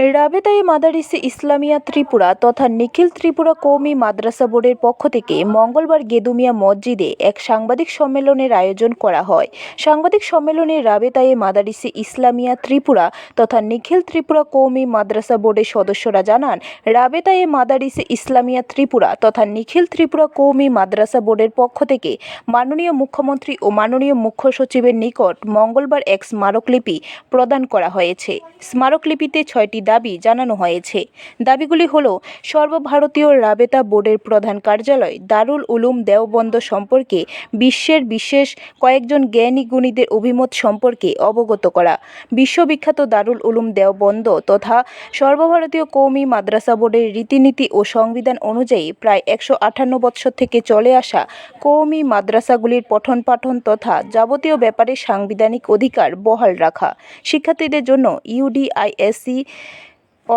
রাবেতায়ে মাদারিসে ইসলামিয়া ত্রিপুরা তথা নিখিল ত্রিপুরা কৌমি মাদ্রাসা বোর্ডের পক্ষ থেকে মঙ্গলবার গেদুমিয়া মসজিদে এক সাংবাদিক সম্মেলনের আয়োজন করা হয়। সাংবাদিক সম্মেলনে রাবেতায়ে মাদারিসে ইসলামিয়া ত্রিপুরা তথা নিখিল ত্রিপুরা কৌমি মাদ্রাসা বোর্ডের সদস্যরা জানান রাবেতায়ে মাদারিসে ইসলামিয়া ত্রিপুরা তথা নিখিল ত্রিপুরা কৌমি মাদ্রাসা বোর্ডের পক্ষ থেকে মাননীয় মুখ্যমন্ত্রী ও মাননীয় মুখ্য সচিবের নিকট মঙ্গলবার এক স্মারকলিপি প্রদান করা হয়েছে। স্মারকলিপিতে ছয়টি দাবি জানানো হয়েছে। দাবিগুলি হল, সর্বভারতীয় রাবেতা বোর্ডের প্রধান কার্যালয় দারুল উলুম দেওবন্দ সম্পর্কে বিশ্বের বিশেষ কয়েকজন জ্ঞানী গুণীদের অভিমত সম্পর্কে অবগত করা, বিশ্ববিখ্যাত দারুল উলুম দেওবন্দ তথা সর্বভারতীয় কৌমি মাদ্রাসা বোর্ডের রীতিনীতি ও সংবিধান অনুযায়ী প্রায় একশো আটান্ন বৎসর থেকে চলে আসা কৌমি মাদ্রাসাগুলির পঠন পাঠন তথা যাবতীয় ব্যাপারে সাংবিধানিক অধিকার বহাল রাখা, শিক্ষার্থীদের জন্য ইউডিআইএসসি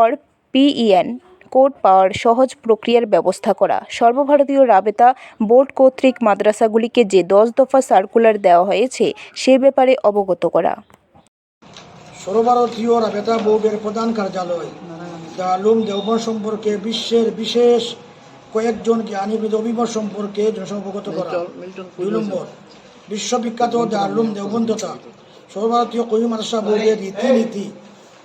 অর পিইএন কোড পাওয়ার সহজ প্রক্রিয়ার ব্যবস্থা করা। সর্বভারতীয় রাবেতা বোর্ড কর্তৃক মাদ্রাসাগুলিকে যে দশ দফা সার্কুলার দেওয়া হয়েছে সে ব্যাপারে অবগত করা। সর্বভারতীয় রাবেতা বোর্ডের প্রধান কার্যালয় দারুম দেওবন সম্পর্কে বিশ্বের বিশেষ কয়েকজন জ্ঞানীবিদ অভিমত সম্পর্কে জনসমবগত করা। দুই নম্বর বিশ্ববিখ্যাত দারুম দেওবন তথা সর্বভারতীয় কবি মাদ্রাসা বোর্ডের রীতিনীতি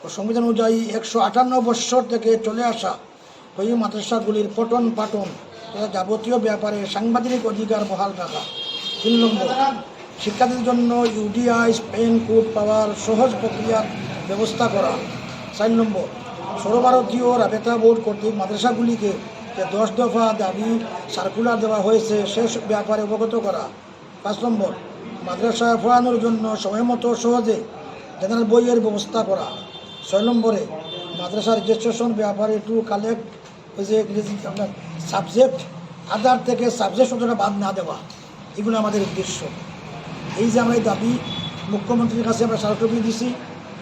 ও সংবিধান অনুযায়ী একশো আটান্ন বৎসর থেকে চলে আসা কবি মাদ্রাসাগুলির পঠন পাঠন তথা যাবতীয় ব্যাপারে সাংবিধানিক অধিকার বহাল রাখা। তিন নম্বর, শিক্ষার্থীদের জন্য ইউডিআই, স্পেন, কোড পাওয়ার সহজ প্রক্রিয়ার ব্যবস্থা করা। চার নম্বর, সর্বভারতীয় রাবেতা বোর্ড কর্তৃক মাদ্রাসাগুলিকে যে দশ দফা দাবি সার্কুলার দেওয়া হয়েছে, সে ব্যাপারে অবগত করা। পাঁচ নম্বর, মাদ্রাসা পড়ানোর জন্য সময়মতো সহজে জেনারেল বইয়ের ব্যবস্থা করা। ছয় নম্বরে মাদ্রাসার রেজিস্ট্রেশন ব্যাপারে একটু কালেক্ট ওই যে আপনার সাবজেক্ট আধার থেকে সাবজেক্ট শব্দটা বাদ না দেওয়া, এগুলো আমাদের উদ্দেশ্য। এই যে আমরা এই দাবি মুখ্যমন্ত্রীর কাছে আমরা স্মারকলিপি দিছি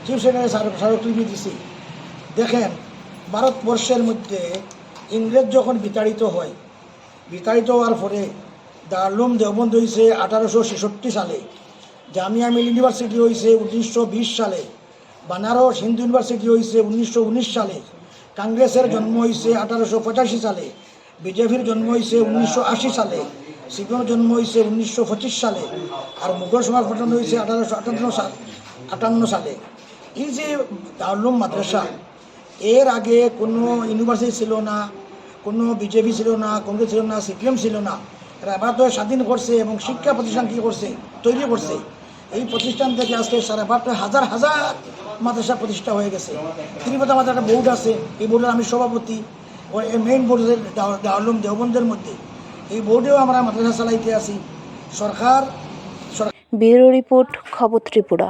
চিফ স্মারকলিপি দিছি। দেখেন, ভারতবর্ষের মধ্যে ইংরেজ যখন বিতাড়িত হয়, বিতাড়িত হওয়ার পরে দারুম দেওবন্দ হয়েছে আঠারোশো ছেষট্টি সালে, জামিয়া মিল ইউনিভার্সিটি হয়েছে উনিশশো বিশ সালে। বানারস হিন্দু ইউনিভার্সিটি হয়েছে উনিশশো উনিশ সালে। কংগ্রেসের জন্ম হয়েছে আঠারোশো পঁচাশি সালে। বিজেপির জন্ম হয়েছে উনিশশো আশি সালে। সিপিএমের জন্ম হয়েছে উনিশশো পঁচিশ সালে। আর মুঘল সমাজ গঠন হয়েছে আঠারোশো আটান্ন সাল, আটান্ন সালে। এই যে দারুম মাদ্রাসা, এর আগে কোনো ইউনিভার্সিটি ছিল না, কোনো বিজেপি ছিল না, কংগ্রেস ছিল না, সিপিএম ছিল না। এরা ভারত স্বাধীন করছে এবং শিক্ষা প্রতিষ্ঠান কী করছে, তৈরি করছে। এই প্রতিষ্ঠান থেকে আজকে সারা ভারতে হাজার হাজার মাদ্রাসা প্রতিষ্ঠা হয়ে গেছে। তিরুপতি আমাদের একটা বোর্ড আছে, এই বোর্ডের আমি সভাপতি। ও এই মেইন বোর্ডের দারুম দেওবন্দের মধ্যে। এই বোর্ডেও আমরা মাদ্রাসা চালাইতে আছি সরকার ব্যুরো রিপোর্ট, খবর ত্রিপুরা।